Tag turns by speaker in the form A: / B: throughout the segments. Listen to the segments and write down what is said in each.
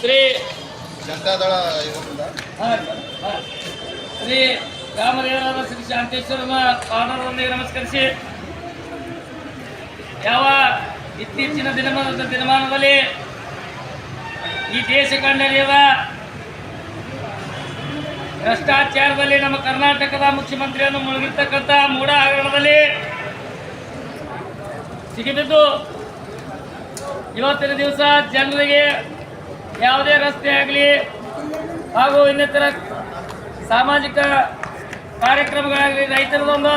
A: ಶ್ರೀ
B: ಜನತಾದಳ
A: ಶ್ರೀ ರಾಮದೇವರಾದ ಶ್ರೀ ಶಾಂತೇಶ್ವರ ಪಾದರೊಂದಿಗೆ ನಮಸ್ಕರಿಸಿ. ಯಾವ ಇತ್ತೀಚಿನ ದಿನಮಾನದ ದಿನಮಾನದಲ್ಲಿ ಈ ದೇಶ ಕಂಡರಿಯದ ಭ್ರಷ್ಟಾಚಾರದಲ್ಲಿ ನಮ್ಮ ಕರ್ನಾಟಕದ ಮುಖ್ಯಮಂತ್ರಿಯನ್ನು ಮುಳುಗಿರ್ತಕ್ಕಂಥ ಮೂಢ ಹಗರಣದಲ್ಲಿ ಸಿಗಿಬಿದ್ದು ಇವತ್ತಿನ ದಿವಸ ಜನರಿಗೆ ಯಾವುದೇ ರಸ್ತೆ ಆಗಲಿ ಹಾಗೂ ಇನ್ನಿತರ ಸಾಮಾಜಿಕ ಕಾರ್ಯಕ್ರಮಗಳಾಗಲಿ, ರೈತರದೊಂದು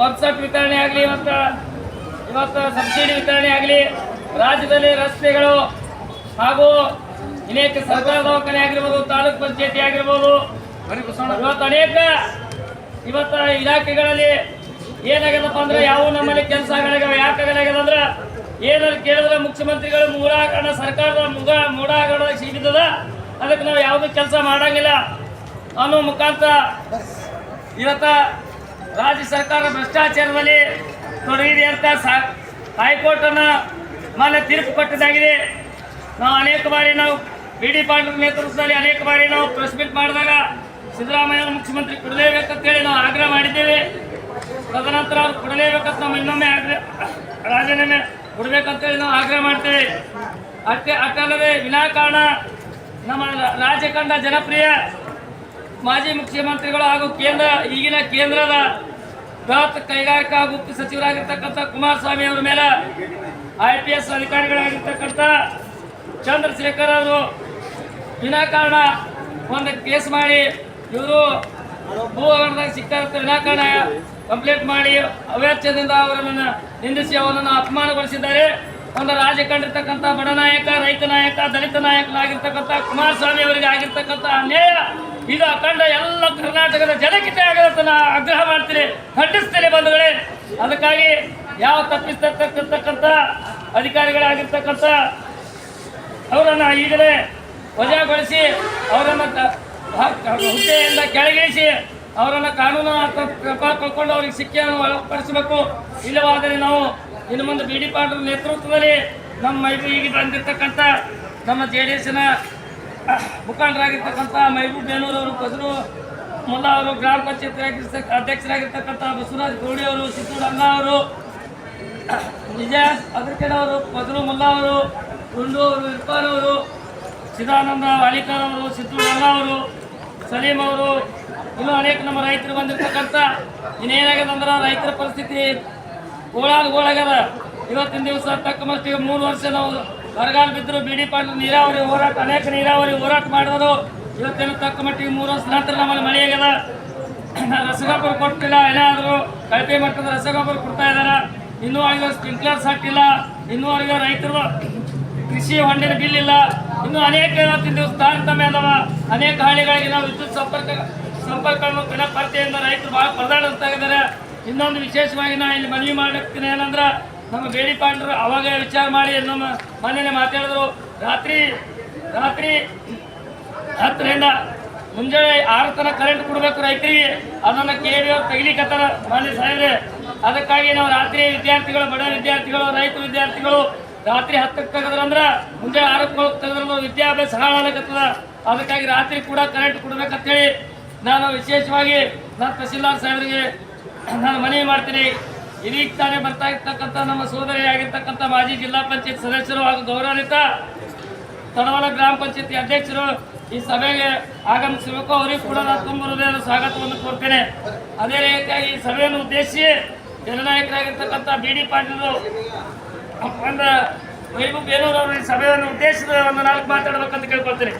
A: ಪಂಪ್ಸೆಟ್ ವಿತರಣೆ ಆಗಲಿ, ಇವತ್ತು ಇವತ್ತು ಸಬ್ಸಿಡಿ ವಿತರಣೆ ಆಗಲಿ, ರಾಜ್ಯದಲ್ಲಿ ರಸ್ತೆಗಳು ಹಾಗೂ ಅನೇಕ ಸರ್ಕಾರ ದವಾಖಾನೆ ಆಗಿರ್ಬೋದು, ತಾಲೂಕ್ ಪಂಚಾಯತಿ ಆಗಿರ್ಬೋದು, ಇವತ್ತು ಅನೇಕ ಇವತ್ತು ಇಲಾಖೆಗಳಲ್ಲಿ ಏನಾಗ್ಯದಪ್ಪ ಅಂದ್ರೆ ಯಾವ ನಮ್ಮಲ್ಲಿ ಕೆಲಸಗಳಾಗ್ಯಾವ ಯಾಕೆ ಆಗಲಾಗ್ಯದ ಅಂದ್ರೆ ಏನಾದ್ರು ಕೇಳಿದ್ರೆ ಮುಖ್ಯಮಂತ್ರಿಗಳು ಮೂಢಾಕರಣ ಸರ್ಕಾರದ ಮುಗ ಮೂಢಾಕರಣ ಸಿಗಿದದ ಅದಕ್ಕೆ ನಾವು ಯಾವುದೂ ಕೆಲಸ ಮಾಡಂಗಿಲ್ಲ. ಅನ್ನೋ ಮುಖಾಂತರ ಇವತ್ತ ರಾಜ್ಯ ಸರ್ಕಾರ ಭ್ರಷ್ಟಾಚಾರದಲ್ಲಿ ತೊಡಗಿದೆ ಅಂತ ಹೈಕೋರ್ಟನ್ನು ಮಾನ್ಯ ತೀರ್ಪು ಕೊಟ್ಟದಾಗಿದೆ ನಾವು ಅನೇಕ ಬಾರಿ ನಾವು ಬಿ ಡಿ ಪಾಟೀಲ್ ನೇತೃತ್ವದಲ್ಲಿ ಅನೇಕ ಬಾರಿ ನಾವು ಪ್ರೆಸ್ ಮೀಟ್ ಮಾಡಿದಾಗ ಸಿದ್ದರಾಮಯ್ಯ ಮುಖ್ಯಮಂತ್ರಿ ಕೊಡಲೇಬೇಕಂತೇಳಿ ನಾವು ಆಗ್ರಹ ಮಾಡಿದ್ದೇವೆ. ತದನಂತರ ಅವ್ರು ಕೊಡಲೇಬೇಕಂತ ನಾವು ಇನ್ನೊಮ್ಮೆ ಆಗ್ರಹ ರಾಜೀನಾಮೆ ಕೊಡಬೇಕಂತೇಳಿ ನಾವು ಆಗ್ರಹ ಮಾಡ್ತೇವೆ. ಅಷ್ಟೇ ಅಷ್ಟಲ್ಲದೆ ವಿನಾಕಾರಣ ನಮ್ಮ ರಾಜ್ಯ ಕಂಡ ಜನಪ್ರಿಯ ಮಾಜಿ ಮುಖ್ಯಮಂತ್ರಿಗಳು ಹಾಗೂ ಕೇಂದ್ರ ಈಗಿನ ಕೇಂದ್ರದ ಬೃಹತ್ ಕೈಗಾರಿಕಾ ಗುಪ್ತ ಸಚಿವರಾಗಿರ್ತಕ್ಕಂಥ ಕುಮಾರಸ್ವಾಮಿ ಅವರ ಮೇಲೆ ಐ ಪಿ ಎಸ್ ಅಧಿಕಾರಿಗಳಾಗಿರ್ತಕ್ಕಂಥ ಚಂದ್ರಶೇಖರ್ ಅವರು ವಿನಾಕಾರಣ ಒಂದು ಕೇಸ್ ಮಾಡಿ ಇವರು ಭೂ ಹಗರಣದಾಗ ಇರ್ತಾರೆ ವಿನಾಕಾರಣ ಕಂಪ್ಲೇಂಟ್ ಮಾಡಿ ಅವ್ಯಾಚ್ಯದಿಂದ ಅವರನ್ನು ನಿಂದಿಸಿ ಅವರನ್ನು ಅಪಮಾನಗೊಳಿಸಿದ್ದಾರೆ. ಒಂದು ರಾಜ್ಯ ಕಂಡಿರ್ತಕ್ಕಂಥ ಬಡ ನಾಯಕ, ರೈತ ನಾಯಕ, ದಲಿತ ನಾಯಕನಾಗಿರ್ತಕ್ಕಂಥ ಕುಮಾರಸ್ವಾಮಿ ಅವರಿಗೆ ಆಗಿರ್ತಕ್ಕಂಥ ಅನ್ಯಾಯ. ಇದು ಅಖಂಡ ಎಲ್ಲ ಕರ್ನಾಟಕದ ಜನಕ್ಕಿಂತ ಆಗದಂತ ನಾ ಆಗ್ರಹ ಮಾಡ್ತೀನಿ. ಖಂಡಿಸ್ತೇನೆ ಬಂಧುಗಳೇ. ಅದಕ್ಕಾಗಿ ಯಾವ ತಪ್ಪಿಸ್ತಕ್ಕಂಥ ಅಧಿಕಾರಿಗಳಾಗಿರ್ತಕ್ಕಂಥ ಅವರನ್ನು ಈಗಲೇ ವಜಾಗೊಳಿಸಿ ಅವರನ್ನು ಹುದ್ದೆಯಿಂದ ಕೆಳಗಿಳಿಸಿ ಅವರನ್ನು ಕಾನೂನು ಕಳ್ಕೊಂಡು ಅವ್ರಿಗೆ ಶಿಕ್ಷೆಯನ್ನು ಒಳಪಡಿಸಬೇಕು. ಇಲ್ಲವಾದರೆ ನಾವು ಇನ್ನು ಮುಂದೆ ಬಿ ಡಿ ಪಾಟೀಲ್ ನೇತೃತ್ವದಲ್ಲಿ ನಮ್ಮ ಈಗ ಬಂದಿರತಕ್ಕಂಥ ನಮ್ಮ ಜೆ ಡಿ ಎಸ್ನ ಮುಖಂಡರಾಗಿರ್ತಕ್ಕಂಥ ಮೈಬೂಬ್ ಬೇನೂರವರು ಬಸರು ಮುಲ್ಲಾ ಅವರು, ಗ್ರಾಮ ಪಂಚಾಯತ್ ಅಧ್ಯಕ್ಷರಾಗಿರ್ತಕ್ಕಂಥ ಬಸವರಾಜ್ ಗೌಡಿ ಅವರು ಸಿದ್ದೂರು ಅಣ್ಣ ಅವರು, ವಿಜಯ ಅದರ್ಕೆಡ್ ಅವರು ಬದ್ರು ಮುಲ್ಲಾ ಅವರು ಗುಂಡು ಅವರು ಇರ್ಫಾನ್ ಅವರು ಚಿದಾನಂದ ವಾಲಿಕರ್ ಅವರು, ಸಿದ್ದು ಅಣ್ಣ ಅವರು ಸಲೀಂ ಅವರು, ಇನ್ನೂ ಅನೇಕ ನಮ್ಮ ರೈತರು ಬಂದಿರ್ತಕ್ಕಂಥ ಇನ್ನೇನಾಗ್ಯದ ಅಂದ್ರೆ ರೈತರ ಪರಿಸ್ಥಿತಿ ಗೋಳಾದ ಗೋಳಾಗ್ಯದ. ಇವತ್ತಿನ ದಿವಸ ತಕ್ಕ ಮಟ್ಟಿಗೆ ಮೂರು ವರ್ಷ ನಾವು ಬರಗಾಲ ಬಿದ್ದರು ಬಿ ಡಿ ಪಾಟೀಲ್ ನೀರಾವರಿ ಹೋರಾಟ, ಅನೇಕ ನೀರಾವರಿ ಹೋರಾಟ ಮಾಡಿದರು. ಇವತ್ತೇನು ತಕ್ಕ ಮಟ್ಟಿಗೆ ಮೂರು ವರ್ಷ ನಂತರ ನಮ್ಮಲ್ಲಿ ಮಳೆ ಆಗ್ಯದ. ರಸಗೊಬ್ಬರ ಕೊಟ್ಟಿಲ್ಲ ಏನಾದರೂ ಕಳಪೆ ಮಟ್ಟದ ರಸಗೊಬ್ಬರ ಕೊಡ್ತಾ ಇದ್ದಾರೆ ಇನ್ನೂ ಅವರಿಗೆ ಸ್ಪ್ರಿಂಕ್ಲರ್ಸ್ ಹಾಕಿಲ್ಲ ಇನ್ನೂ ಅವ್ರಿಗೆ ರೈತರು ಕೃಷಿ ಹೊಂಡಿನ ಬಿಲ್ ಇಲ್ಲ. ಇನ್ನು ಅನೇಕ ಇವತ್ತಿನ ದಿವಸ ಅಥವಾ ಅನೇಕ ಹಳ್ಳಿಗಳಿಗೆ ನಾವು ವಿದ್ಯುತ್ ಸಂಪರ್ಕ, ಸಂಪರ್ಕವನ್ನು ಕಣ ಕೊರತೆಯಿಂದ ರೈತರು ಭಾಳ ಇದ್ದಾರೆ ಇನ್ನೊಂದು ವಿಶೇಷವಾಗಿ ನಾ ಇಲ್ಲಿ ಮನವಿ ಮಾಡಿರ್ತೀನಿ ಏನಂದ್ರೆ, ನಮ್ಮ ಬೇಡಿ ಪಾಂಡ್ರು ಅವಾಗ ವಿಚಾರ ಮಾಡಿ ನಮ್ಮ ಮನೇನೆ ಮಾತಾಡಿದ್ರು. ರಾತ್ರಿ ರಾತ್ರಿ ಹತ್ತರಿಂದ ಮುಂಜಾನೆ ಆರು ತನಕ ಕರೆಂಟ್ ಕೊಡಬೇಕು ರೈತರಿಗೆ. ಅದನ್ನು ಕೇಳಿ ಅವ್ರು ತೆಗಿಲಿಕ್ಕತ್ತಾರ ಮಾನ್ಯ ಸಾಹೇಬ್ರೆ. ಅದಕ್ಕಾಗಿ ನಾವು ರಾತ್ರಿ ವಿದ್ಯಾರ್ಥಿಗಳು, ಬಡ ವಿದ್ಯಾರ್ಥಿಗಳು, ರೈತ ವಿದ್ಯಾರ್ಥಿಗಳು ರಾತ್ರಿ ಹತ್ತಕ್ಕೆ ತೆಗೆದ್ರಂದ್ರೆ ಮುಂಜಾನೆ ಆರಕ್ಕೆ ತೆಗೆದ್ರೆ ವಿದ್ಯಾಭ್ಯಾಸ ಹಾಳಾಗತ್ತದ ಅದಕ್ಕಾಗಿ ರಾತ್ರಿ ಕೂಡ ಕರೆಂಟ್ ಕೊಡ್ಬೇಕಂತೇಳಿ ನಾನು ವಿಶೇಷವಾಗಿ ನಾನು ತಹಸೀಲ್ದಾರ್ ಸಾಹೇಬರಿಗೆ ನಾನು ಮನವಿ ಮಾಡ್ತೀನಿ. ಇದೀಗ ತಾನೇ ಬರ್ತಾ ಇರ್ತಕ್ಕಂಥ ನಮ್ಮ ಸೋದರಿ ಆಗಿರ್ತಕ್ಕಂಥ ಮಾಜಿ ಜಿಲ್ಲಾ ಪಂಚಾಯತ್ ಸದಸ್ಯರು ಹಾಗೂ ಗೌರವಾನ್ವಿತ ತಡವಲ ಗ್ರಾಮ ಪಂಚಾಯತಿ ಅಧ್ಯಕ್ಷರು ಈ ಸಭೆಗೆ ಆಗಮಿಸಬೇಕು. ಅವರಿಗೂ ಕೂಡ ನಾನು ತುಂಬ ಹೃದಯದ ಸ್ವಾಗತವನ್ನು ಕೋರ್ತೇನೆ. ಅದೇ ರೀತಿಯಾಗಿ ಈ ಸಭೆಯನ್ನು ಉದ್ದೇಶಿಸಿ ಜನನಾಯಕರಾಗಿರ್ತಕ್ಕಂಥ ಬಿ ಡಿ ಪಾಟೀಲ್ ಒಂದು ಅವರು ಈ ಸಭೆಯನ್ನು ಉದ್ದೇಶದ ಒಂದು ನಾಲ್ಕು ಮಾತಾಡಬೇಕಂತ ಕೇಳ್ಕೊಳ್ತೇನೆ.